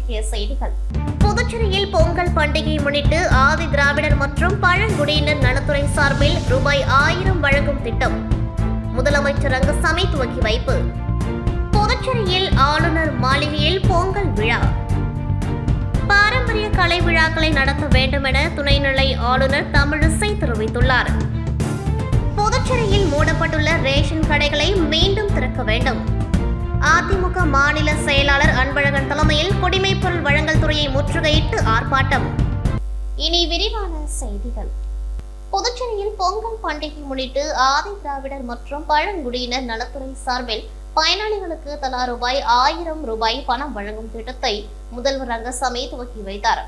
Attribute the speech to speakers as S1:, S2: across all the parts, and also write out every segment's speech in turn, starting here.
S1: முக்கிய செய்திகள். புதுச்சேரியில் பொங்கல் பண்டிகையை முன்னிட்டு ஆதி திராவிடர் மற்றும் பழங்குடியினர் நலத்துறை சார்பில் ரூபாய் ஆயிரம் வழங்கும் திட்டம். முதலமைச்சர் ரங்கசாமி துவக்கி வைப்பு. புதுச்சேரியில் ஆளுநர் மாளிகையில் பொங்கல் விழா. பாரம்பரிய கலை விழாக்களை நடத்த வேண்டும் என துணைநிலை ஆளுநர் தமிழிசை தெரிவித்துள்ளார். புதுச்சேரியில் மூடப்பட்டுள்ள ரேஷன் கடைகளை மீண்டும் திறக்க வேண்டும். அதிமுக மாநில செயலாளர் அன்பழகன் தலைமையில் குடிமைப்பொருள் வழங்கல் துறையை முற்றுகையிட்டு ஆர்ப்பாட்டம். இனி விரிவான செய்திகள். புதுச்சேரியில் பொங்கல் பண்டிகை முன்னிட்டு ஆதி திராவிடர் மற்றும் பழங்குடியினர் நலத்துறை சார்பில் பயனாளிகளுக்கு தலா ரூபாய் ஆயிரம் ரூபாய் பணம் வழங்கும் திட்டத்தை முதல்வர் ரங்கசாமி துவக்கி வைத்தார்.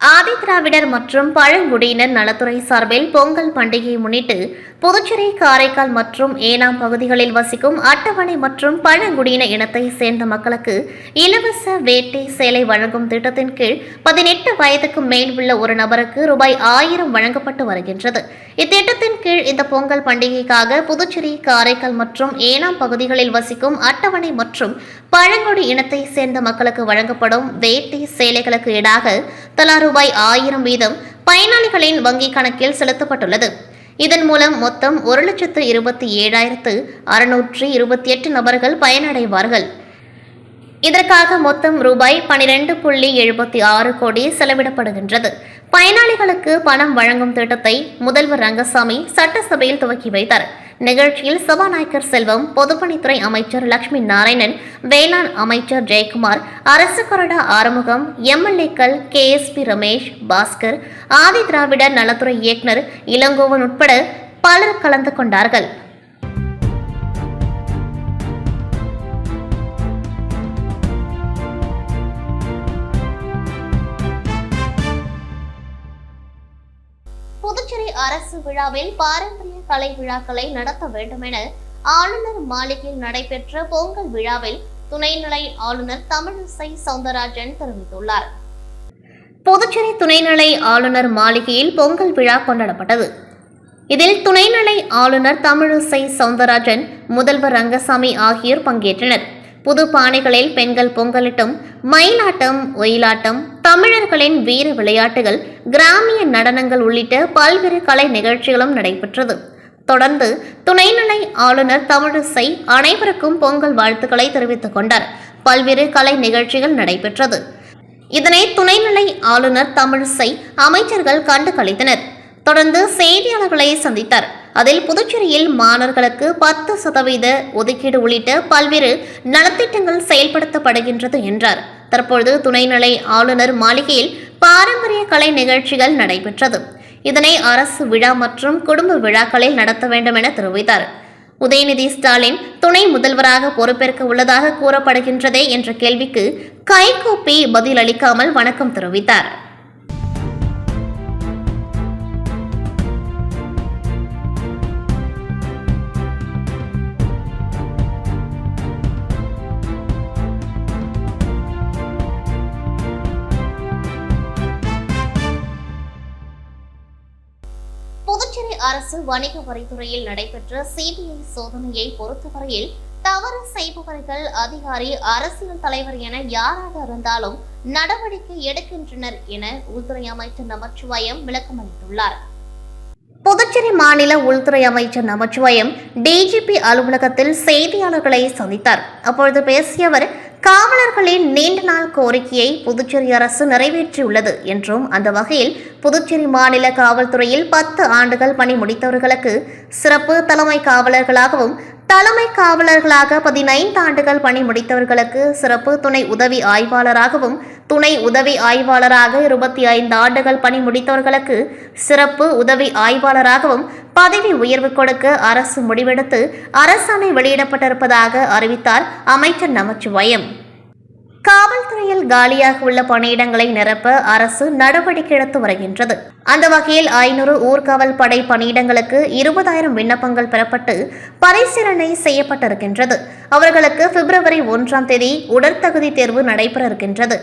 S1: ஆதி திராவிடர் மற்றும் பழங்குடியினர் நலத்துறை சார்பில் பொங்கல் பண்டிகையை முன்னிட்டு புதுச்சேரி காரைக்கால் மற்றும் ஏனாம் பகுதிகளில் வசிக்கும் அட்டவணை மற்றும் பழங்குடியின இனத்தை சேர்ந்த மக்களுக்கு இலவச வேட்டி சேலை வழங்கும் திட்டத்தின் கீழ் பதினெட்டு வயதுக்கு மேல் உள்ள ஒரு நபருக்கு ரூபாய் ஆயிரம் வழங்கப்பட்டு வருகின்றது. இத்திட்டத்தின் கீழ் இந்த பொங்கல் பண்டிகைக்காக புதுச்சேரி காரைக்கால் மற்றும் ஏனாம் பகுதிகளில் வசிக்கும் அட்டவணை மற்றும் பழங்குடி இனத்தை சேர்ந்த மக்களுக்கு வழங்கப்படும் வேட்டி சேலைகளுக்கு ஈடாக தலா ரூபாய் ஆயிரம் வீதம் பயனாளிகளின் வங்கிக் கணக்கில் செலுத்தப்பட்டுள்ளது. இதன் மூலம் மொத்தம் ஒரு லட்சத்து இருபத்தி ஏழாயிரத்து அறுநூற்றி இருபத்தி எட்டு நபர்கள் பயனடைவார்கள். இதற்காக மொத்தம் ரூபாய் பனிரெண்டு புள்ளி எழுபத்தி ஆறு கோடி செலவிடப்படுகின்றது. பயனாளிகளுக்கு பணம் வழங்கும் திட்டத்தை முதல்வர் ரங்கசாமி சட்டசபையில் துவக்கி வைத்தார். நிகழ்ச்சியில் சபாநாயகர் செல்வம் பொதுப்பணித்துறை அமைச்சர் லட்சுமி நாராயணன் வேளாண் அமைச்சர் ஜெயக்குமார் அரசு கொறடா ஆறுமுகம் எம்எல்ஏக்கள் K S P Ramesh Bhaskar Adi Dravidar நலத்துறை இயக்குனர் இளங்கோவன் உட்பட பலர் கலந்து கொண்டார்கள். புதுச்சேரி அரசு விழாவில் பாரம்பரிய கலை விழாக்களை நடத்த வேண்டும் என ஆளுநர் மாளிகையில் நடைபெற்ற பொங்கல் விழாவில் துணைநிலை ஆளுநர் தமிழிசை சவுந்தரராஜன் தெரிவித்துள்ளார். புதுச்சேரி துணைநிலை ஆளுநர் மாளிகையில் பொங்கல் விழா கொண்டாடப்பட்டது. இதில் துணைநிலை ஆளுநர் தமிழிசை சவுந்தரராஜன் முதல்வர் ரங்கசாமி ஆகியோர் பங்கேற்றனர். புது பானைகளில் பெண்கள் பொங்கலிட்டும் மயிலாட்டம் ஒயிலாட்டம் தமிழர்களின் வீர விளையாட்டுகள் கிராமிய நடனங்கள் உள்ளிட்ட பல்வேறு கலை நிகழ்ச்சிகளும் நடைபெற்றது. தொடர்ந்து துணைநிலை ஆளுநர் தமிழிசை அனைவருக்கும் பொங்கல் வாழ்த்துக்களை தெரிவித்துக் கொண்டார். பல்வேறு கலை நிகழ்ச்சிகள் நடைபெற்றது. இதனை துணைநிலை ஆளுநர் தமிழிசை அமைச்சர்கள் கண்டு கழித்தனர் தொடர்ந்து செய்தியாளர்களை சந்தித்தார். அதில் புதுச்சேரியில் மாணவர்களுக்கு பத்து சதவீத ஒதுக்கீடு உள்ளிட்ட பல்வேறு நலத்திட்டங்கள் செயல்படுத்தப்படுகின்றது என்றார். தற்பொழுது துணைநிலை ஆளுநர் மாளிகையில் பாரம்பரிய கலை நிகழ்ச்சிகள் நடைபெற்றது. இதனை அரசு விழா மற்றும் குடும்ப விழாக்களில் நடத்த வேண்டும் என தெரிவித்தார். உதயநிதி ஸ்டாலின் துணை முதல்வராக பொறுப்பேற்க உள்ளதாக கூறப்படுகின்றதே என்ற கேள்விக்கு கைகூப்பி பதிலளிக்காமல் வணக்கம் தெரிவித்தார். அரசு வணிக வரித்துறையில் நடைபெற்ற சிபிஐ சோதனையை பொறுத்தவரையில் தவறு செய்பவர்கள் அதிகாரி அரசியல் தலைவர் என யாராக இருந்தாலும் நடவடிக்கை எடுக்கின்றனர் என உள்துறை அமைச்சர் நமச்சிவாயம் விளக்கமளித்துள்ளார். புதுச்சேரி மாநில உள்துறை அமைச்சர் நமச்சிவாயம் டிஜிபி அலுவலகத்தில் செய்தியாளர்களை சந்தித்தார். அப்பொழுது பேசிய அவர் காவலர்களின் நீண்ட நாள் கோரிக்கையை புதுச்சேரி அரசு நிறைவேற்றியுள்ளது என்றும் அந்த வகையில் புதுச்சேரி மாநில காவல்துறையில் பத்து ஆண்டுகள் பணி முடித்தவர்களுக்கு சிறப்பு தலைமை காவலர்களாகவும் தலைமை காவலர்களாக பதினைந்து ஆண்டுகள் பணி முடித்தவர்களுக்கு சிறப்பு துணை உதவி ஆய்வாளராகவும் துணை உதவி ஆய்வாளராக இருபத்தி ஐந்து ஆண்டுகள் பணி முடித்தவர்களுக்கு சிறப்பு உதவி ஆய்வாளராகவும் பதவி உயர்வு கொடுக்க அரசு முடிவெடுத்து அரசாணை வெளியிடப்பட்டிருப்பதாக அறிவித்தார் அமைச்சர் நமச்சிவாயம். காவல்துறையில் காலியாக உள்ள பணியிடங்களை நிரப்ப அரசு நடவடிக்கை எடுத்து வருகின்றது. அந்த வகையில் ஐநூறு ஊர்காவல் படை பணியிடங்களுக்கு இருபதாயிரம் விண்ணப்பங்கள் பெறப்பட்டு பரிசீலனை செய்யப்பட்டிருக்கின்றது. அவர்களுக்கு பிப்ரவரி ஒன்றாம் தேதி உடற்தகுதி தேர்வு நடைபெற இருக்கின்றது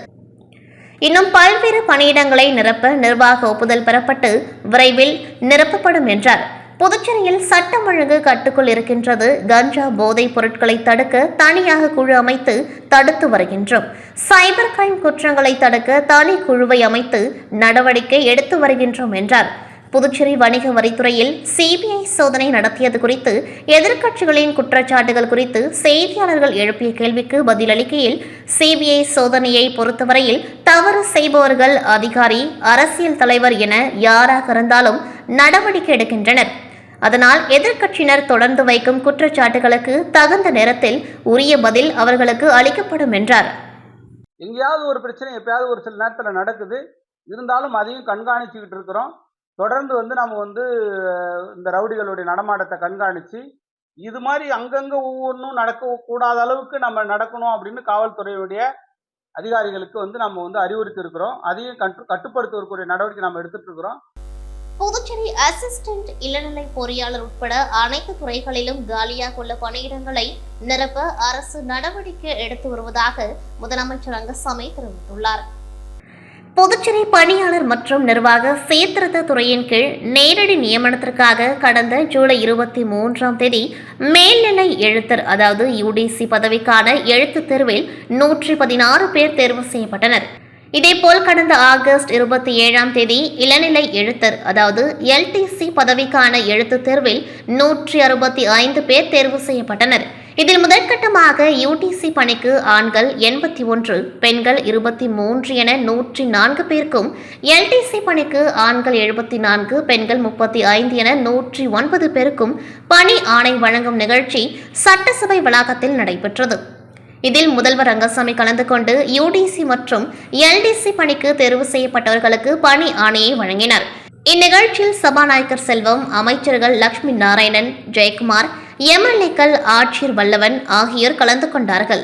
S1: இன்னும் பல்வேறு பணியிடங்களை நிரப்ப நிர்வாக ஒப்புதல் பெறப்பட்டு விரைவில் நிரப்பப்படும் என்றார். புதுச்சேரியில் சட்டம் ஒழுங்கு கட்டுக்குள் இருக்கின்றது. கஞ்சா போதைப் பொருட்களை தடுக்க தனியாக குழு அமைத்து தடுத்து வருகின்றோம். சைபர் கிரைம் குற்றங்களை தடுக்க தனி குழுவை அமைத்து நடவடிக்கை எடுத்து வருகின்றோம் என்றார். புதுச்சேரி வணிக வரித்துறையில் சிபிஐ சோதனை நடத்தியது குறித்து எதிர்க்கட்சிகளின் குற்றச்சாட்டுகள் குறித்து செய்தியாளர்கள் எழுப்பிய கேள்விக்கு பதிலளிக்கையில் சிபிஐ சோதனையை பொறுத்தவரையில் தவறு செய்பவர்கள் அதிகாரி அரசியல் தலைவர் என யாராக இருந்தாலும் நடவடிக்கை எடுக்கின்றனர். அதனால் எதிர்க்கட்சியினர் தொடர்ந்து வைக்கும் குற்றச்சாட்டுகளுக்கு தகுந்த நேரத்தில் உரிய பதில் அவர்களுக்கு அளிக்கப்படும் என்றார்.
S2: எங்கேயாவது ஒரு பிரச்சனை எப்பயாவது ஒரு சில நேரத்தில் நடக்குது. இருந்தாலும் அதையும் கண்காணிச்சுக்கிட்டு இருக்கிறோம். தொடர்ந்து வந்து நம்ம வந்து இந்த ரவுடிகளுடைய நடமாட்டத்தை கண்காணித்து இது மாதிரி அங்கங்கே ஒவ்வொன்றும் நடக்கக்கூடாத அளவுக்கு நம்ம நடக்கணும் அப்படின்னு காவல்துறையுடைய அதிகாரிகளுக்கு வந்து நம்ம வந்து அறிவுறுத்தி இருக்கிறோம் அதையும் கட்டு கட்டுப்படுத்துவதற்குரிய நடவடிக்கை நம்ம எடுத்துட்டு இருக்கிறோம்.
S1: புதுச்சேரி அசிஸ்டன்ட் இளநிலை பொறியாளர் உட்பட அனைத்து துறைகளிலும் காலியாக உள்ள பணியிடங்களை நிரப்ப அரசு நடவடிக்கை எடுத்து வருவதாக முதலமைச்சர் ரங்கசாமி தெரிவித்துள்ளார். புதுச்சேரி பணியாளர் மற்றும் நிர்வாக சீர்திருத்த துறையின் கீழ் நேரடி நியமனத்திற்காக கடந்த ஜூலை இருபத்தி மூன்றாம் தேதி மேல்நிலை எழுத்தர் அதாவது யுடிசி பதவிக்கான எழுத்துத் தேர்வில் நூற்றி பதினாறு பேர் தேர்வு செய்யப்பட்டனர். இதேபோல் கடந்த ஆகஸ்ட் இருபத்தி ஏழாம் தேதி இளநிலை எழுத்தர் அதாவது எல்டிசி பதவிக்கான எழுத்துத் தேர்வில் நூற்றி அறுபத்தி ஐந்து பேர் தேர்வு செய்யப்பட்டனர். இதில் முதற்கட்டமாக யூடிசி பணிக்கு ஆண்கள் எண்பத்தி ஒன்று பெண்கள் இருபத்தி மூன்று என நூற்றி நான்கு பேருக்கும் எல்டிசி பணிக்கு ஆண்கள் எழுபத்தி நான்கு பெண்கள் முப்பத்தி ஐந்து என நூற்றி ஒன்பது பேருக்கும் பணி ஆணை வழங்கும் நிகழ்ச்சி சட்டசபை வளாகத்தில் நடைபெற்றது. இதில் முதல்வர் ரங்கசாமி கலந்து கொண்டு யூடிசி மற்றும் எல்டிசி பணிக்கு தேர்வு செய்யப்பட்டவர்களுக்கு பணி ஆணையை வழங்கினார். இந்நிகழ்ச்சியில் சபாநாயகர் செல்வம் அமைச்சர்கள் லட்சுமி நாராயணன் ஜெயக்குமார் எம்எல்ஏக்கள் ஆட்சியர் வல்லவன் ஆகியோர் கலந்து கொண்டார்கள்.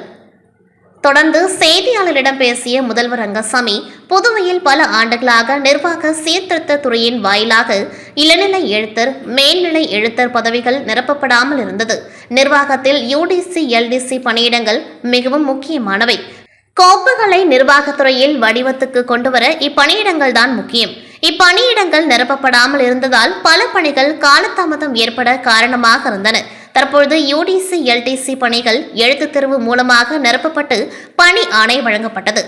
S1: தொடர்ந்து செய்தியாளரிடம் பேசிய முதல்வர் ரங்கசாமி புதுவையில் பல ஆண்டுகளாக நிர்வாக சீர்திருத்த துறையின் வாயிலாக இளநிலை எழுத்தர் மேல்நிலை எழுத்தர் பதவிகள் நிரப்பப்படாமல் இருந்தது. நிர்வாகத்தில் யூடிசி எல்டிசி பணியிடங்கள் மிகவும் முக்கியமானவை. கோப்புகளை நிர்வாகத்துறையில் வடிவத்துக்கு கொண்டுவர இப்பணியிடங்கள் தான் முக்கியம். இப்பணியிடங்கள் நிரப்பப்படாமல் இருந்ததால் பல பணிகள் காலதாமதம் ஏற்பட காரணமாக இருந்தன. தற்பொழுது யூடிசி எல்டிசி பணிகள் எழுத்து தேர்வு மூலமாக நிரப்பப்பட்டு பணி ஆணை வழங்கப்பட்டது.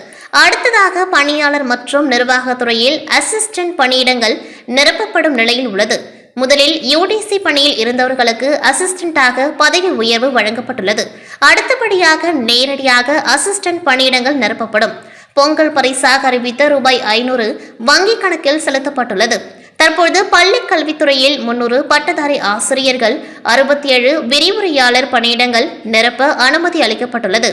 S1: அடுத்ததாக பணியாளர் மற்றும் நிர்வாகத்துறையில் அசிஸ்டன்ட் பணியிடங்கள் நிரப்பப்படும் நிலையில் உள்ளது. முதலில் யூடிசி பணியில் இருந்தவர்களுக்கு அசிஸ்டண்டாக பதவி உயர்வு வழங்கப்பட்டுள்ளது. அடுத்தபடியாக நேரடியாக அசிஸ்டன்ட் பணியிடங்கள் நிரப்பப்படும். பொங்கல் பரிசாக அறிவித்த ரூபாய் ஐநூறு வங்கிக் கணக்கில் செலுத்தப்பட்டுள்ளது. தற்பொழுது பள்ளி கல்வித்துறையில் முன்னூறு பட்டதாரி ஆசிரியர்கள் அறுபத்தி ஏழு விரிவுரையாளர் பணியிடங்கள் நிரப்ப அனுமதி அளிக்கப்பட்டுள்ளது.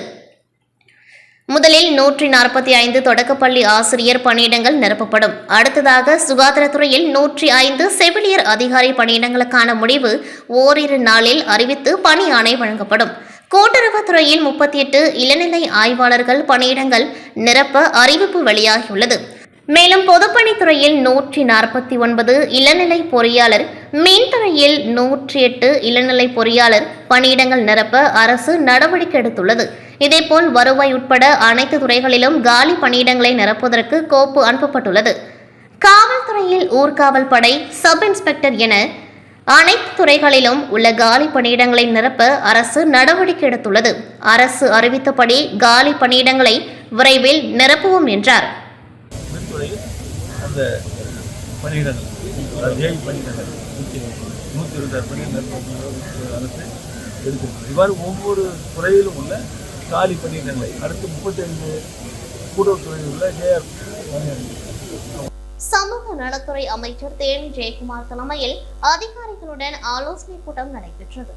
S1: முதலில் நூற்றி நாற்பத்தி ஐந்து தொடக்கப்பள்ளி ஆசிரியர் பணியிடங்கள் நிரப்பப்படும். அடுத்ததாக சுகாதாரத்துறையில் நூற்றி ஐந்து செவிலியர் அதிகாரி பணியிடங்களுக்கான முடிவு ஓரிரு நாளில் அறிவித்து பணி ஆணை வழங்கப்படும். கூட்டுறவுத்துறையில் முப்பத்தி எட்டு இளநிலை ஆய்வாளர்கள் பணியிடங்கள் நிரப்ப அறிவிப்பு வெளியாகியுள்ளது. மேலும் பொதுப்பணித்துறையில் நூற்றி நாற்பத்தி ஒன்பது இளநிலை பொறியாளர் மின்துறையில் நூற்றி எட்டு இளநிலை பொறியாளர் பணியிடங்கள் நிரப்ப அரசு நடவடிக்கை எடுத்துள்ளது. இதேபோல் வருவாய் உட்பட அனைத்து துறைகளிலும் காலி பணியிடங்களை நிரப்புவதற்கு கோப்பு அனுப்பப்பட்டுள்ளது. காவல்துறையில் ஊர்காவல் படை சப் இன்ஸ்பெக்டர் என அனைத்து துறைகளிலும் உள்ள காலி பணியிடங்களை நிரப்ப அரசு நடவடிக்கை எடுத்துள்ளது. அரசு அறிவித்தபடி காலி பணியிடங்களை விரைவில் நிரப்புவோம் என்றார்.
S3: அந்த பணியிடங்கள் அதாவது ஏழு பணியிடங்கள் நூற்றி நூற்றி இருபத்தாறு பணியிடங்கள் அரசு எடுத்திருக்கு இவ்வாறு ஒவ்வொரு துறையிலும் உள்ள காலி பணியிடங்களை அடுத்து முப்பத்தைந்து கூட்டுறவுத்துறையில் உள்ள ஜேஆர் பணியிடங்கள்.
S1: சமூக நலத்துறை அமைச்சர் தேனி ஜெயக்குமார் தலைமையில் அதிகாரிகளுடன் ஆலோசனை கூட்டம் நடைபெற்றது.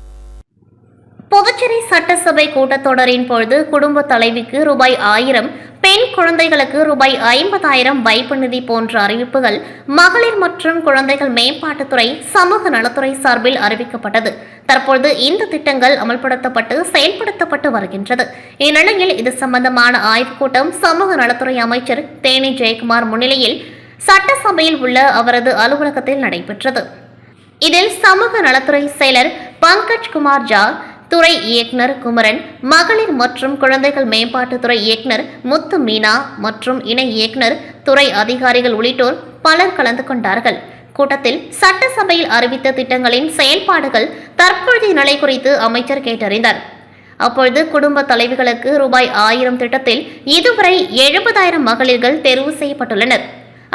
S1: புதுச்சேரி சட்டசபை கூட்டத்தொடரின் பொழுது குடும்ப தலைவிக்கு ரூபாய் ஆயிரம் பெண் குழந்தைகளுக்கு ரூபாய் ஐம்பதாயிரம் வைப்பு நிதி போன்ற அறிவிப்புகள் மகளிர் மற்றும் குழந்தைகள் மேம்பாட்டுத்துறை சமூக நலத்துறை சார்பில் அறிவிக்கப்பட்டது. தற்பொழுது இந்த திட்டங்கள் அமல்படுத்தப்பட்டு செயல்படுத்தப்பட்டு வருகின்றது. இந்நிலையில் இது சம்பந்தமான ஆய்வுக் கூட்டம் சமூக நலத்துறை அமைச்சர் தேனி ஜெயக்குமார் முன்னிலையில் சட்டசபையில் உள்ள அவரது அலுவலகத்தில் நடைபெற்றது. இதில் சமூக நலத்துறை செயலர் பங்கஜ் குமார் ஜா துறை இயக்குனர் குமரன் மகளிர் மற்றும் குழந்தைகள் மேம்பாட்டுத்துறை இயக்குனர் முத்து மீனா மற்றும் இணை இயக்குனர் துறை அதிகாரிகள் உள்ளிட்டோர் பலர் கலந்து கொண்டார்கள். கூட்டத்தில் சட்டசபையில் அறிவித்த திட்டங்களின் செயல்பாடுகள் தற்பொழுதைய நிலை குறித்து அமைச்சர் கேட்டறிந்தார். அப்பொழுது குடும்ப தலைவிகளுக்கு ரூபாய் ஆயிரம் திட்டத்தில் இதுவரை எழுபதாயிரம் மகளிர்கள் தெரிவு செய்யப்பட்டுள்ளனர்.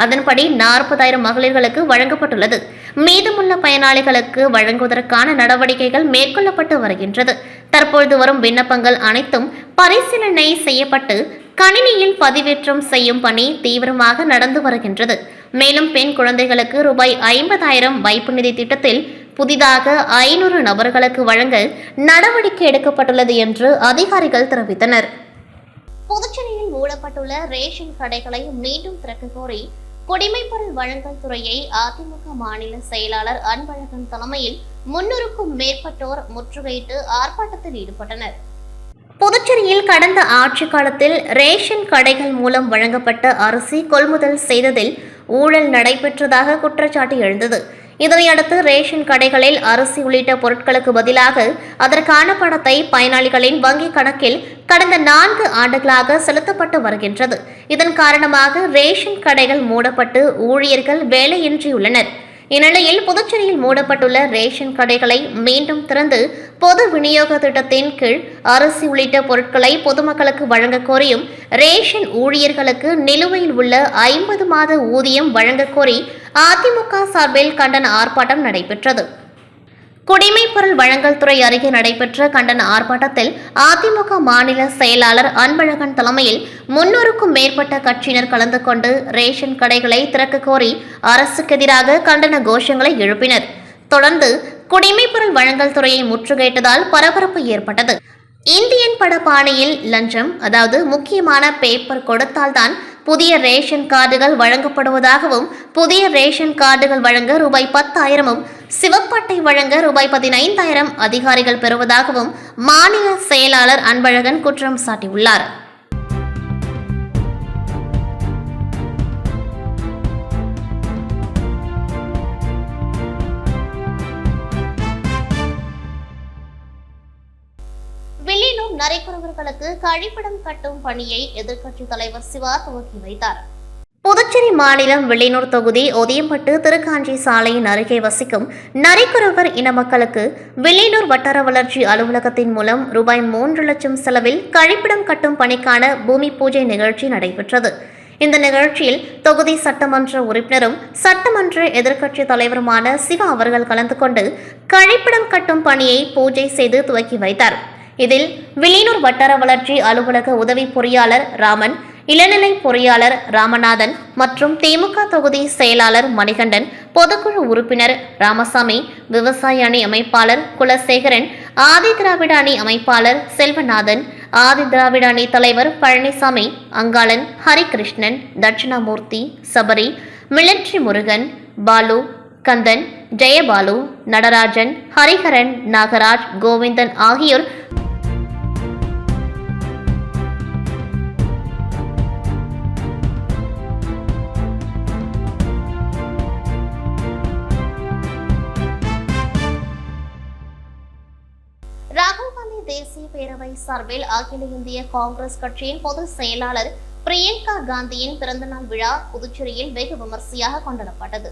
S1: அதன்படி நாற்பதாயிரம் மகளிர்களுக்கு வழங்கப்பட்டுள்ளது. மீதமுள்ள பயனாளிகளுக்கு வழங்குவதற்கான நடவடிக்கைகள் மேற்கொள்ளப்பட்டு வருகின்றது. தற்பொழுது வரும் விண்ணப்பங்கள் அனைத்தும் பரிசீலனை செய்யப்பட்டு கணினியில் பதிவேற்றம் செய்யும் பணி தீவிரமாக நடந்து வருகின்றது. மேலும் பெண் குழந்தைகளுக்கு ரூபாய் ஐம்பதாயிரம் வைப்பு நிதி திட்டத்தில் புதிதாக ஐநூறு நபர்களுக்கு வழங்க நடவடிக்கை எடுக்கப்பட்டுள்ளது என்று அதிகாரிகள் தெரிவித்தனர். புதுச்சேரியில் மூடப்பட்டுள்ள ரேஷன் கடைகளை மீண்டும் திறக்க கோரி குடிமைப்பொருள் வழங்கல் துறையை அதிமுக மாநில செயலாளர் அன்பழகன் தலைமையில் முன்னூறுக்கும் மேற்பட்டோர் முற்றுகையிட்டு ஆர்ப்பாட்டத்தில் ஈடுபட்டனர். புதுச்சேரியில் கடந்த ஆட்சி காலத்தில் ரேஷன் கடைகள் மூலம் வழங்கப்பட்ட அரிசி கொள்முதல் செய்ததில் ஊழல் நடைபெற்றதாக குற்றச்சாட்டு எழுந்தது. இதனையடுத்து ரேஷன் கடைகளில் அரிசி உள்ளிட்ட பொருட்களுக்கு பதிலாக அதற்கான பணத்தை பயனாளிகளின் வங்கிக் கணக்கில் கடந்த நான்கு ஆண்டுகளாக செலுத்தப்பட்டு வருகின்றது. இதன் காரணமாக ரேஷன் கடைகள் மூடப்பட்டு ஊழியர்கள் வேலையின்றியுள்ளனர் இந்நிலையில் புதுச்சேரியில் மூடப்பட்டுள்ள ரேஷன் கடைகளை மீண்டும் திறந்து பொது விநியோக திட்டத்தின் கீழ் அரிசி உள்ளிட்ட பொருட்களை பொதுமக்களுக்கு வழங்க கோரியும் ரேஷன் ஊழியர்களுக்கு நிலுவையில் உள்ள ஐம்பது மாத ஊதியம் வழங்க கோரி அதிமுக சார்பில் கண்டன ஆர்ப்பாட்டம் நடைபெற்றது. குடிமைப்பொருள் வழங்கல் துறை அருகே நடைபெற்ற கண்டன ஆர்ப்பாட்டத்தில் அதிமுக மாநில செயலாளர் அன்பழகன் தலைமையில் முன்னூறுக்கும் மேற்பட்ட கட்சியினர் கலந்து கொண்டு ரேஷன் கடைகளை திறக்க கோரி அரசுக்கு எதிராக கண்டன கோஷங்களை எழுப்பினர். தொடர்ந்து குடிமைப்பொருள் வழங்கல் துறையை முற்றுகையிட்டதால் பரபரப்பு ஏற்பட்டது. இந்தியன் பட பாணியில் லஞ்சம் அதாவது முக்கியமான பேப்பர் கொடுத்தால்தான் புதிய ரேஷன் கார்டுகள் வழங்கப்படுவதாகவும் புதிய ரேஷன் கார்டுகள் வழங்க ரூபாய் பத்தாயிரமும் சிவப்பட்டை வழங்க ரூபாய் பதினைந்தாயிரம் அதிகாரிகள் பெறுவதாகவும் மாநில செயலாளர் அன்பழகன் குற்றம் சாட்டியுள்ளார். வில்லியனூர் மாணவர்களுக்கு கழிப்பிடம் கட்டும் பணியை எதிர்க்கட்சித் தலைவர் சிவா துவக்கி வைத்தார். புதுச்சேரி மாநிலம் வில்லியனூர் தொகுதி ஒதியம்பட்டு திருக்காஞ்சி சாலையின் அருகே வசிக்கும் நரிக்குறவர் இன மக்களுக்கு வில்லியனூர் வட்டார வளர்ச்சி அலுவலகத்தின் மூலம் ரூபாய் மூன்று லட்சம் செலவில் கழிப்பிடம் கட்டும் பணிக்கான பூமி பூஜை நிகழ்ச்சி நடைபெற்றது. இந்த நிகழ்ச்சியில் தொகுதி சட்டமன்ற உறுப்பினரும் சட்டமன்ற எதிர்க்கட்சி தலைவருமான சிவா அவர்கள் கலந்து கொண்டு கழிப்பிடம் கட்டும் பணியை பூஜை செய்து துவக்கி வைத்தார். இதில் வில்லியனூர் வட்டார வளர்ச்சி அலுவலக உதவி பொறியாளர் ராமன் இளநிலை பொறியாளர் ராமநாதன் மற்றும் திமுக தொகுதி செயலாளர் மணிகண்டன் பொதுக்குழு உறுப்பினர் ராமசாமி விவசாய அணி அமைப்பாளர் குலசேகரன் ஆதி திராவிட அணி அமைப்பாளர் செல்வநாதன் ஆதி திராவிட அணி தலைவர் பழனிசாமி அங்காளன் ஹரிகிருஷ்ணன் தட்சிணாமூர்த்தி சபரி மிலிட்ரி முருகன் பாலு கந்தன் ஜெயபாலு நடராஜன் ஹரிஹரன் நாகராஜ் கோவிந்தன் ஆகியோர் சார்பில் அகில இந்திய காங்கிரஸ் கட்சியின் பொதுச் செயலாளர் பிரியங்கா காந்தியின் பிறந்தநாள் விழா புதுச்சேரியில் வெகு விமர்சையாக கொண்டாடப்பட்டது.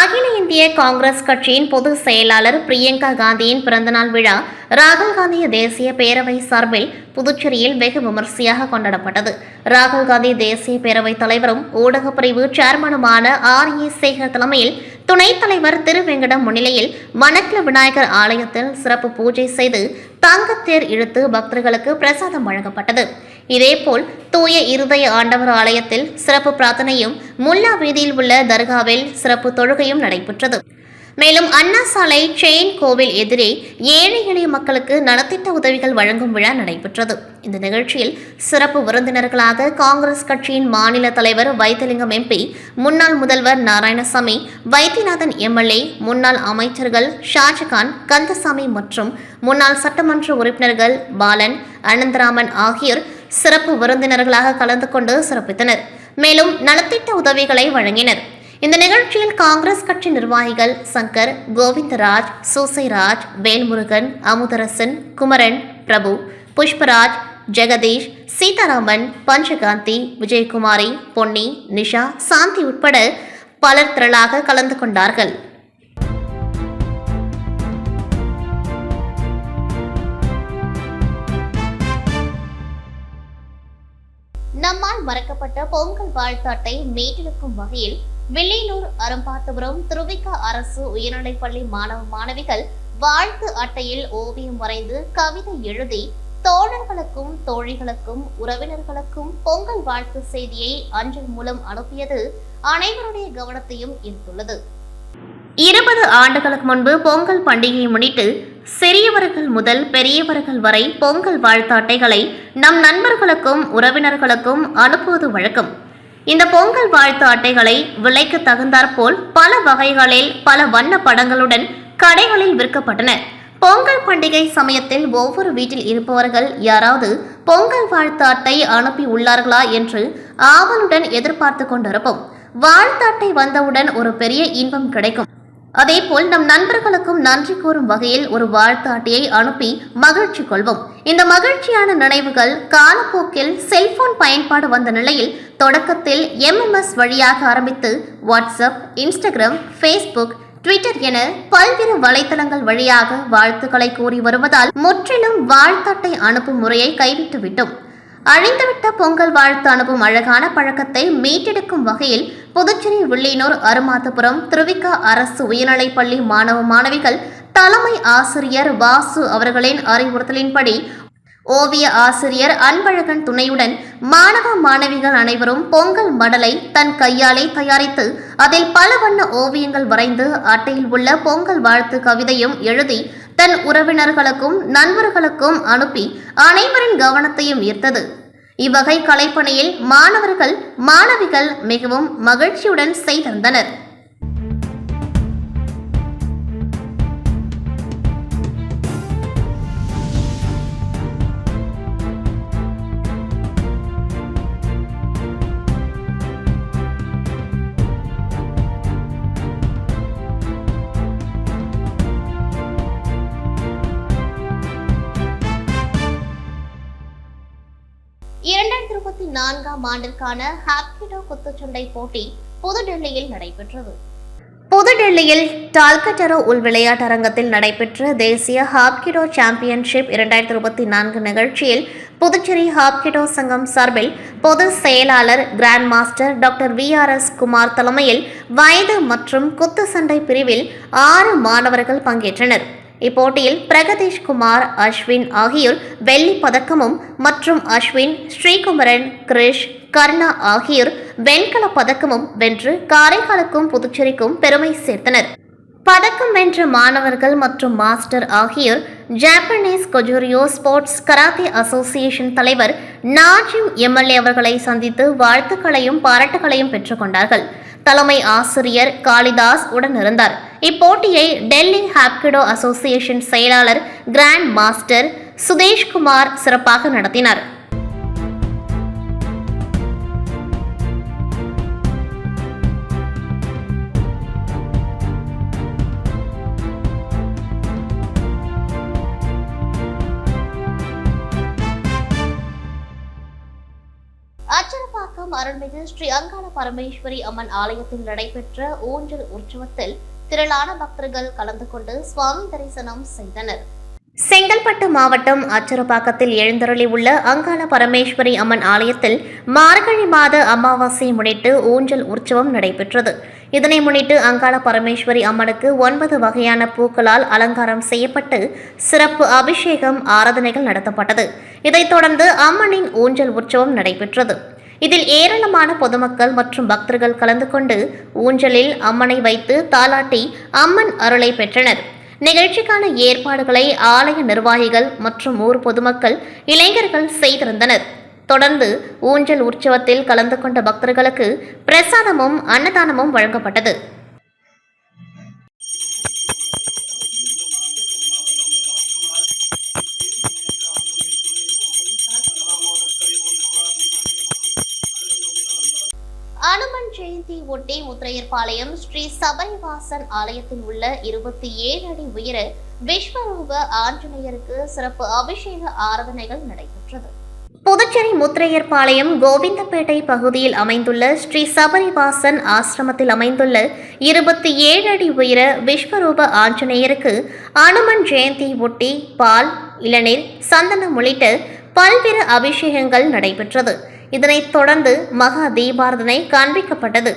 S1: அகில இந்திய காங்கிரஸ் கட்சியின் பொதுச் செயலாளர் பிரியங்கா காந்தியின் பிறந்தநாள் விழா ராகுல் காந்தி தேசிய பேரவை சார்பில் புதுச்சேரியில் வெகு விமர்சையாக கொண்டாடப்பட்டது. ராகுல் காந்தி தேசிய பேரவைத் தலைவரும் ஊடகப் பிரிவு சேர்மனுமான ஆர் ஏ சேகர் தலைமையில் துணைத் தலைவர் திருவெங்கடம் முன்னிலையில் மணக்கில விநாயகர் ஆலயத்தில் சிறப்பு பூஜை செய்து தங்கத்தேர் இழுத்து பக்தர்களுக்கு பிரசாதம் வழங்கப்பட்டது. இதேபோல் தூய இருதய ஆண்டவர் ஆலயத்தில் சிறப்பு பிரார்த்தனையும் முல்லா வீதியில் உள்ள தர்காவில் சிறப்பு தொழுகையும் நடைபெற்றது. மேலும் அண்ணா சாலை செயின் கோவில் எதிரே ஏழை எளிய மக்களுக்கு நலத்திட்ட உதவிகள் வழங்கும் விழா நடைபெற்றது. இந்த நிகழ்ச்சியில் சிறப்பு விருந்தினர்களாக காங்கிரஸ் கட்சியின் மாநில தலைவர் வைத்திலிங்கம் எம்பி முன்னாள் முதல்வர் நாராயணசாமி வைத்தியநாதன் எம்எல்ஏ முன்னாள் அமைச்சர்கள் ஷாஜகான் கந்தசாமி மற்றும் முன்னாள் சட்டமன்ற உறுப்பினர்கள் பாலன் அனந்தராமன் ஆகியோர் சிறப்பு விருந்தினர்களாக கலந்து கொண்டு சிறப்பித்தனர். மேலும் நலத்திட்ட உதவிகளை வழங்கினர். இந்த நிகழ்ச்சியில் காங்கிரஸ் கட்சி நிர்வாகிகள் சங்கர் கோவிந்தராஜ் சூசைராஜ் வேல்முருகன் அமுதரசன் குமரன் பிரபு புஷ்பராஜ் ஜெகதீஷ் சீதாராமன் பஞ்சகாந்தி விஜயகுமாரி பொன்னி நிஷா சாந்தி உட்பட பலர் திரளாக கலந்து கொண்டார்கள். நம்மால் மறக்கப்பட்ட பொங்கல் வாழ்த்தாட்டை மீட்டெடுக்கும் வகையில் வில்லியனூர் அரும்பாத்தபுரம் திருவிக்கா அரசு உயர்நிலைப்பள்ளி மாணவ மாணவிகள் வாழ்த்து அட்டையில் ஓவியம் வரைந்து கவிதை எழுதி தோழர்களுக்கும் தோழிகளுக்கும் உறவினர்களுக்கும் பொங்கல் வாழ்த்து செய்தியை அஞ்சல் மூலம் அனுப்பியது அனைவருடைய கவனத்தையும் ஈர்த்துள்ளது. இருபது ஆண்டுகளுக்கு முன்பு பொங்கல் பண்டிகையை முன்னிட்டு சிறியவர்கள் முதல் பெரியவர்கள் வரை பொங்கல் வாழ்த்து அட்டைகளை நம் நண்பர்களுக்கும் உறவினர்களுக்கும் அனுப்புவது வழக்கம். இந்த பொங்கல் வாழ்த்து அட்டைகளை விலைக்கு தகுந்தாற்போல் பல வகைகளில் பல வண்ண படங்களுடன் கடைகளில் விற்கப்பட்டன. பொங்கல் பண்டிகை சமயத்தில் ஒவ்வொரு வீட்டில் இருப்பவர்கள் யாராவது பொங்கல் வாழ்த்து அட்டை அனுப்பி உள்ளார்களா என்று ஆவலுடன் எதிர்பார்த்து கொண்டிருப்போம். வாழ்த்து அட்டை வந்தவுடன் ஒரு பெரிய இன்பம் கிடைக்கும். அதேபோல் நம் நண்பர்களுக்கும் நன்றி கூறும் வகையில் ஒரு வாழ்த்தாட்டியை அனுப்பி மகிழ்ச்சி கொள்வோம். இந்த மகிழ்ச்சியான நினைவுகள் காலப்போக்கில் செல்போன் பயன்பாடு வந்த நிலையில் தொடக்கத்தில் எம்எம்எஸ் வழியாக ஆரம்பித்து வாட்ஸ்அப் இன்ஸ்டாகிராம் ஃபேஸ்புக் ட்விட்டர் என பல்வேறு வலைதளங்கள் வழியாக வாழ்த்துக்களை கூறி வருவதால் முற்றிலும் வாழ்த்தட்டை அனுப்பும் முறையை கைவிட்டு விட்டோம் அழிந்துவிட்ட பொங்கல் வாழ்த்து அனுப்பும் அழகான பழக்கத்தை மீட்டெடுக்கும் வகையில் புதுச்சேரி வில்லியனூர் அருமாத்தபுரம் திருவிக்கா அரசு உயர்நிலைப்பள்ளி மாணவ மாணவிகள் தலைமை ஆசிரியர் வாசு அவர்களின் அறிவுறுத்தலின்படி ஓவிய ஆசிரியர் அன்பழகன் துணையுடன் மாணவ மாணவிகள் அனைவரும் பொங்கல் மடலை தன் கையாலே தயாரித்து அதில் பல வண்ண ஓவியங்கள் வரைந்து அட்டையில் உள்ள பொங்கல் வாழ்த்து கவிதையும் எழுதி தன் உறவினர்களுக்கும் நண்பர்களுக்கும் அனுப்பி அனைவரின் கவனத்தையும் ஈர்த்தது. இவ்வகை கலைப்பணியில் மாணவர்கள் மாணவிகள் மிகவும் மகிழ்ச்சியுடன் செய்திருந்தனர். நான்காம் ஆண்டிற்கான ஹாப்கிடோ குத்துச்சண்டை போட்டி புதுடெல்லியில் நடைபெற்றது. புதுடெல்லியில் டால்கட்டரோ உள் விளையாட்டரங்கத்தில் நடைபெற்ற தேசிய ஹாப்கிடோ சாம்பியன்ஷிப் இரண்டாயிரத்தி இருபத்தி நான்கு நிகழ்ச்சியில் புதுச்சேரி ஹாப்கிடோ சங்கம் சார்பில் பொது செயலாளர் grand master doctor V R S Kumar தலைமையில் வயது மற்றும் குத்துச்சண்டை பிரிவில் ஆறு மாணவர்கள் பங்கேற்றனர். இப்போட்டியில் பிரகதீஷ் குமார் அஸ்வின் ஆகியோர் வெள்ளி பதக்கமும் மற்றும் அஸ்வின் ஸ்ரீகுமரன் கிரிஷ் கர்ணா ஆகியோர் வெண்கல பதக்கமும் வென்று காரைக்காலுக்கும் புதுச்சேரிக்கும் பெருமை சேர்த்தனர். பதக்கம் வென்ற மாணவர்கள் மற்றும் மாஸ்டர் ஆகியோர் Japanese Gojuryu sports karate association தலைவர் நாஜிம் எம்எல்ஏ அவர்களை சந்தித்து வாழ்த்துக்களையும் பாராட்டுகளையும் பெற்றுக்கொண்டார்கள் தலைமை ஆசிரியர் காளிதாஸ் உடன் இருந்தார். இப்போட்டியை டெல்லி ஹாப்கிடோ அசோசியேஷன் செயலாளர் கிராண்ட் மாஸ்டர் சுதேஷ்குமார் சிறப்பாக நடத்தினார். அருள்மிகு ஸ்ரீ அங்காள பரமேஸ்வரி அம்மன் ஆலயத்தில் நடைபெற்ற ஊஞ்சல் உற்சவத்தில் திரளான பக்தர்கள் கலந்து கொண்டு சுவாமி தரிசனம் செய்தனர். செங்கல்பட்டு மாவட்டம் அச்சரப்பாக்கத்தில் எழுந்தருளி உள்ள அங்காள பரமேஸ்வரி அம்மன் ஆலயத்தில் மார்கழி மாத அமாவாசையை முன்னிட்டு ஊஞ்சல் உற்சவம் நடைபெற்றது. இதனை முன்னிட்டு அங்காள பரமேஸ்வரி அம்மனுக்கு ஒன்பது வகையான பூக்களால் அலங்காரம் செய்யப்பட்டு சிறப்பு அபிஷேகம் ஆராதனைகள் நடத்தப்பட்டது. இதைத் தொடர்ந்து அம்மனின் ஊஞ்சல் உற்சவம் நடைபெற்றது. இதில் ஏராளமான பொதுமக்கள் மற்றும் பக்தர்கள் கலந்து கொண்டு ஊஞ்சலில் அம்மனை வைத்து தாலாட்டி அம்மன் அருளை பெற்றனர். நிகழ்ச்சிக்கான ஏற்பாடுகளை ஆலய நிர்வாகிகள் மற்றும் ஊர் பொதுமக்கள் இளைஞர்கள் செய்திருந்தனர். தொடர்ந்து ஊஞ்சல் உற்சவத்தில் கலந்து கொண்ட பக்தர்களுக்கு பிரசாதமும் அன்னதானமும் வழங்கப்பட்டது. தினத்தை ஒட்டி உத்திரையர்பாளையம் ஸ்ரீ சபரிவாசன் ஆலயத்தில் உள்ள இருபத்தி ஏழு அடி உயர விஸ்வரூப ஆஞ்சநேயருக்கு சிறப்பு அபிஷேக ஆராதனைகள் நடைபெற்றது. புதுச்சேரி முத்திரையர்பாளையம் கோவிந்தப்பேட்டை பகுதியில் அமைந்துள்ள ஸ்ரீ சபரிவாசன் ஆசிரமத்தில் அமைந்துள்ள இருபத்தி ஏழு அடி உயர விஸ்வரூப ஆஞ்சநேயருக்கு அனுமன் ஜெயந்தி ஒட்டி பால் இளநீர் சந்தனம் உள்ளிட்ட பல்வேறு அபிஷேகங்கள் நடைபெற்றது. இதனைத் தொடர்ந்து மகா தீபாரதனை காண்பிக்கப்பட்டது.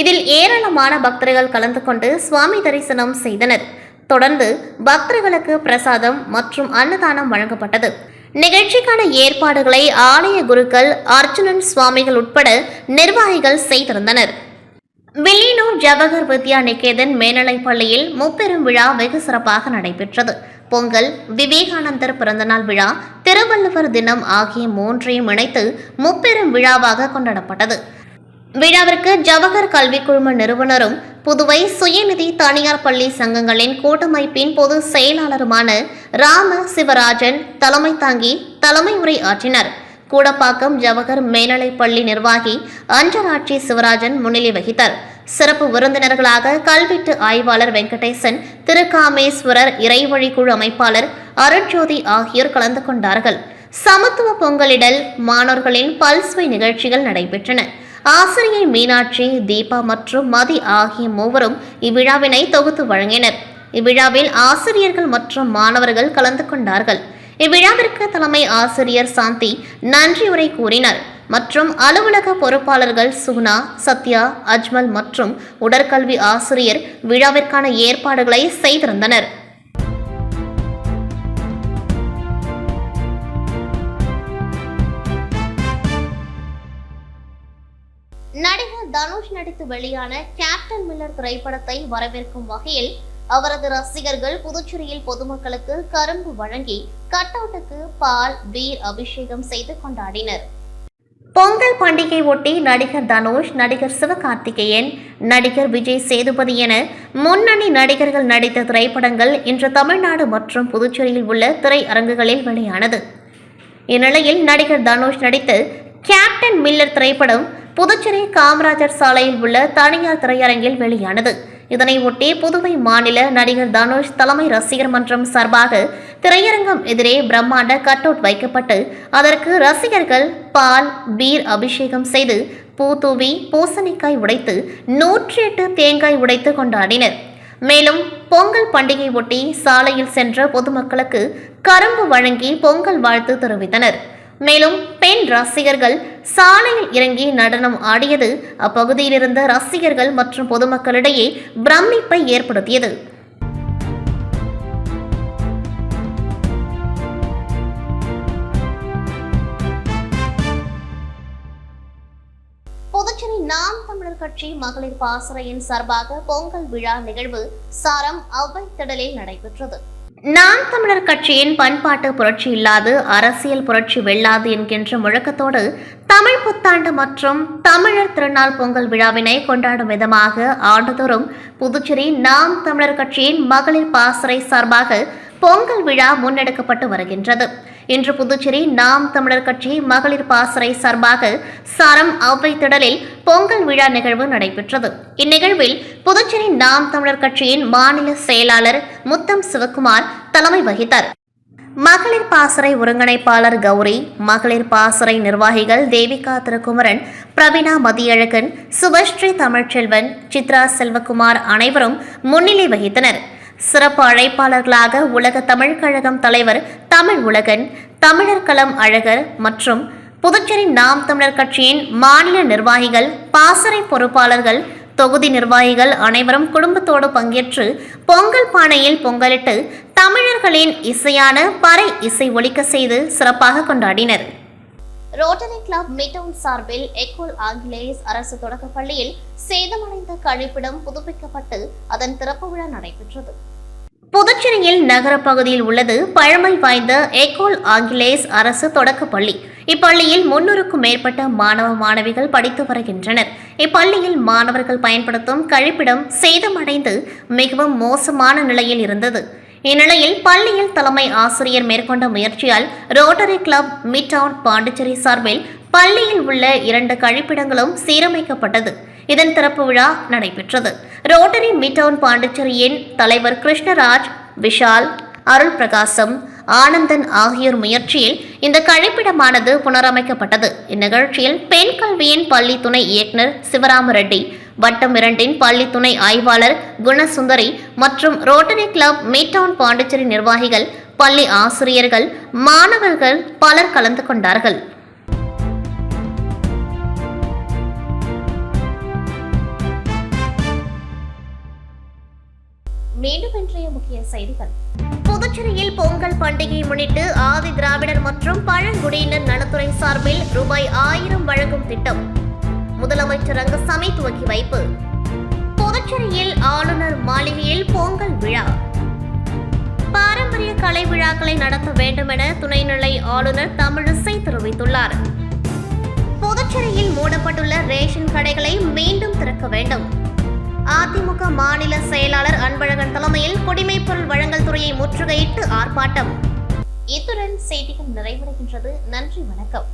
S1: இதில் ஏராளமான பக்தர்கள் கலந்து கொண்டு சுவாமி தரிசனம் செய்தனர். தொடர்ந்து பக்தர்களுக்கு பிரசாதம் மற்றும் அன்னதானம் வழங்கப்பட்டது. நிகழ்ச்சிக்கான ஏற்பாடுகளை ஆலய குருக்கள் அர்ஜுனன் சுவாமிகள் உட்பட நிர்வாகிகள் செய்திருந்தனர். வில்லியனூர் ஜவஹர் வித்யா நிகேதன் மேல்நிலைப் பள்ளியில் முப்பெரும் விழா வெகு சிறப்பாக நடைபெற்றது. பொங்கல் விவேகானந்தர் பிறந்தநாள் விழா திருவள்ளுவர் தினம் ஆகிய மூன்றையும் இணைத்து முப்பெரும் விழாவாக கொண்டாடப்பட்டது. விழாவிற்கு ஜவஹர் கல்விக் குழும நிறுவனரும் புதுவை சுயநிதி தனியார் பள்ளி சங்கங்களின் கூட்டமைப்பின் பொது செயலாளருமான ராம சிவராஜன் தலைமை தாங்கி தலைமை உரை ஆற்றினர். கூடப்பாக்கம் ஜவஹர் மேல்நிலைப் பள்ளி நிர்வாகி அஞ்சராட்சி சிவராஜன் முன்னிலை வகித்தார். சிறப்பு விருந்தினர்களாக கல்வெட்டு ஆய்வாளர் வெங்கடேசன் திருக்காமேஸ்வரர் இறைவழி குழு அமைப்பாளர் அருட்ஜோதி ஆகியோர் கலந்து கொண்டார்கள். சமத்துவ பொங்கலிடல் மாணவர்களின் பல்சுவை நிகழ்ச்சிகள் நடைபெற்றன. ஆசிரியை மீனாட்சி தீபா மற்றும் மதி ஆகிய மூவரும் இவ்விழாவினை தொகுத்து வழங்கினர். இவ்விழாவில் ஆசிரியர்கள் மற்றும் மாணவர்கள் கலந்து கொண்டார்கள். இவ்விழாவிற்கு தலைமை ஆசிரியர் சாந்தி நன்றியுரை கூறினார். மற்றும் அலுவலக பொறுப்பாளர்கள் சுகுணா சத்யா அஜ்மல் மற்றும் உடற்கல்வி ஆசிரியர் விழாவிற்கான ஏற்பாடுகளை செய்திருந்தனர். நடிகர் தனுஷ் நடித்து வெளியான கேப்டன் மில்லர் திரைப்படத்தை வரவேற்கும் வகையில் அவரது ரசிகர்கள் புதுச்சேரியில் பொதுமக்களுக்கு கரும்பு வழங்கி கட்டவுட்டுக்கு பால் பீர் அபிஷேகம் செய்து கொண்டாடினர். பொங்கல் பண்டிகை ஒட்டி நடிகர் தனுஷ் நடிகர் சிவகார்த்திகேயன் நடிகர் விஜய் சேதுபதி என முன்னணி நடிகர்கள் நடித்த திரைப்படங்கள் இன்று தமிழ்நாடு மற்றும் புதுச்சேரியில் உள்ள திரையரங்குகளில் வெளியானது. இந்நிலையில் நடிகர் தனுஷ் நடித்த கேப்டன் மில்லர் திரைப்படம் புதுச்சேரி காமராஜர் சாலையில் உள்ள தனியார் திரையரங்கில் வெளியானது. இதனை ஒட்டி புதுவை மாநில நடிகர் தனுஷ் தலைமை ரசிகர் மன்றம் சார்பாக திரையரங்கம் எதிரே பிரம்மாண்ட கட் அவுட் வைக்கப்பட்டு அதற்கு ரசிகர்கள் பால் பீர் அபிஷேகம் செய்து பூ தூவி பூசணிக்காய் உடைத்து நூற்றி எட்டு தேங்காய் உடைத்து கொண்டாடினர். மேலும் பொங்கல் பண்டிகை ஒட்டி சாலையில் சென்ற பொதுமக்களுக்கு கரும்பு வழங்கி பொங்கல் வாழ்த்து தெரிவித்தனர். மேலும் பெண் ரசிகர்கள் சாலையில் இறங்கி நடனம் ஆடியது அப்பகுதியில் இருந்த ரசிகர்கள் மற்றும் பொதுமக்களிடையே பிரமிப்பை ஏற்படுத்தியது. புதுச்சேரி நாம் தமிழர் கட்சி மகளிர் பாசறையின் சார்பாக பொங்கல் விழா நிகழ்வு சாரம் அவ்வை திடலில் நடைபெற்றது. நாம் தமிழர் கட்சியின் பண்பாட்டு புரட்சி இல்லாது அரசியல் புரட்சி வெல்லாது என்கின்ற முழக்கத்தோடு தமிழ் புத்தாண்டு மற்றும் தமிழர் திருநாள் பொங்கல் விழாவினை கொண்டாடும் விதமாக ஆண்டுதோறும் புதுச்சேரி நாம் தமிழர் கட்சியின் மகளிர் பாசறை சார்பாக பொங்கல் விழா முன்னெடுக்கப்பட்டு வருகின்றது. இன்று புதுச்சேரி நாம் தமிழர் கட்சி மகளிர் பாசறை சார்பாக சரம் அவ்வை திடலில் பொங்கல் விழா நிகழ்வு நடைபெற்றது. இந்நிகழ்வில் புதுச்சேரி நாம் தமிழர் கட்சியின் மாநில செயலாளர் முத்தம் சிவகுமார் தலைமை வகித்தார். மகளிர் பாசறை ஒருங்கிணைப்பாளர் கௌரி மகளிர் பாசறை நிர்வாகிகள் தேவிகா திருக்குமரன் பிரவீணா மதியழகன் சுபஸ்ரீ தமிழ்ச்செல்வன் சித்ரா செல்வகுமார் அனைவரும் முன்னிலை வகித்தனர். சிறப்பு அழைப்பாளர்களாக உலக தமிழ் கழகம் தலைவர் தமிழ் உலகன் தமிழர் களம் அழகர் மற்றும் புதுச்சேரி நாம் தமிழர் கட்சியின் மாநில நிர்வாகிகள் பாசறை பொறுப்பாளர்கள் தொகுதி நிர்வாகிகள் அனைவரும் குடும்பத்தோடு பங்கேற்று பொங்கல் பானையில் பொங்கலிட்டு தமிழர்களின் இசையான பறை இசை ஒலிக்க செய்து சிறப்பாக கொண்டாடினர். ரோட்டரி கிளப் மிட்டவுன் சார்பில் எக்கோல் ஆங்கிலேயஸ் அரசு தொடக்கப் பள்ளியில் சேதமடைந்த கழிப்பிடம் புதுப்பிக்கப்பட்டு அதன் திறப்பு விழா நடைபெற்றது. புதுச்சேரியில் நகர பகுதியில் உள்ளது பழமை வாய்ந்த எக்கோல் ஆங்கிலேஸ் அரசு தொடக்கப் பள்ளி. இப்பள்ளியில் முன்னூறுக்கும் மேற்பட்ட மாணவ மாணவிகள் படித்து வருகின்றனர். இப்பள்ளியில் மாணவர்கள் பயன்படுத்தும் கழிப்பிடம் சேதமடைந்து மிகவும் மோசமான நிலையில் இருந்தது. இந்நிலையில் பள்ளியில் தலைமை ஆசிரியர் மேற்கொண்ட முயற்சியால் rotary club mid town Pondicherry சார்பில் பள்ளியில் உள்ள இரண்டு கழிப்பிடங்களும் சீரமைக்கப்பட்டது. இதன் திறப்பு விழா நடைபெற்றது. ரோட்டரி மிட் டவுன் பாண்டிச்சேரியின் தலைவர் கிருஷ்ணராஜ் விஷால் அருள் பிரகாசம் ஆனந்தன் ஆகியோர் முயற்சியில் இந்த கழிப்பிடமானது புனரமைக்கப்பட்டது. இந்நிகழ்ச்சியில் பெண் கல்வியின் பள்ளி துணை இயக்குனர் சிவராம ரெட்டி வட்டம் இரண்டின் பள்ளி துணை ஆய்வாளர் குணசுந்தரி மற்றும் ரோட்டரி கிளப் மீட்டவுன் பாண்டிச்சேரி நிர்வாகிகள் பள்ளி ஆசிரியர்கள் மாணவர்கள் பலர் கலந்து கொண்டார்கள். மீண்டும் இன்றைய முக்கிய செய்திகள். புதுச்சேரியில் பொங்கல் பண்டிகையை முன்னிட்டு ஆதி திராவிடர் மற்றும் பழங்குடியினர் நலத்துறை சார்பில் ரூபாய் ஆயிரம் வழங்கும் திட்டம். முதலமைச்சர் ரங்கசாமி துவக்கி வைப்பு. புதுச்சேரியில் ஆளுநர் மாளிகையில் பொங்கல் விழா. பாரம்பரிய கலை விழாக்களை நடத்த வேண்டும் என துணைநிலை ஆளுநர் தமிழிசை தெரிவித்துள்ளார். புதுச்சேரியில் மூடப்பட்டுள்ள ரேஷன் கடைகளை மீண்டும் திறக்க வேண்டும். அதிமுக மாநில செயலாளர் அன்பழகன் தலைமையில் குடிமைப்பொருள் வழங்கல் துறையை முற்றுகையிட்டு ஆர்ப்பாட்டம். இத்துடன் செய்திகள் நிறைவடைகின்றது. நன்றி வணக்கம்.